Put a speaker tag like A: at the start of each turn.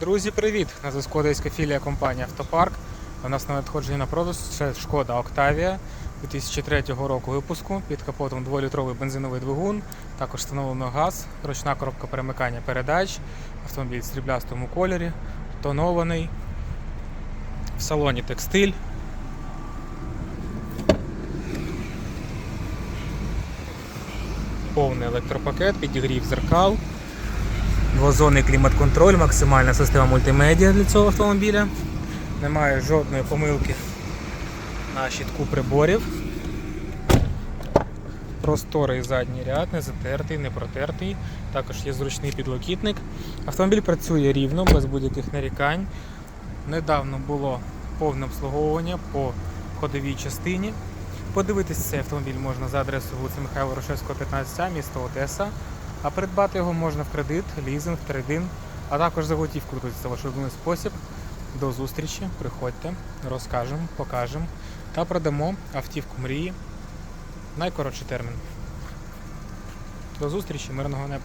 A: Друзі, привіт! На зв'язку одеська філія компанії Автопарк. У нас на надходженні на продаж ще шкода Октавія 2003 року випуску. Під капотом 2-літровий бензиновий двигун, також встановлено газ, ручна коробка перемикання передач, автомобіль в сріблястому кольорі, тонований, в салоні текстиль. Повний електропакет, підігрів зеркал. Двозонний клімат-контроль, максимальна система мультимедіа для цього автомобіля. Немає жодної помилки на щитку приборів. Просторий задній ряд, не затертий, не протертий. Також є зручний підлокітник. Автомобіль працює рівно, без будь-яких нарікань. Недавно було повне обслуговування по ходовій частині. Подивитися цей автомобіль можна за адресою вулиця Михайла Рошевського, 15А, місто Одеса. А придбати його можна в кредит, лізинг, трейдин, а також за готівку це ваш улюблений спосіб. До зустрічі, приходьте, розкажемо, покажемо та продамо автівку мрії найкоротший термін. До зустрічі, мирного неба!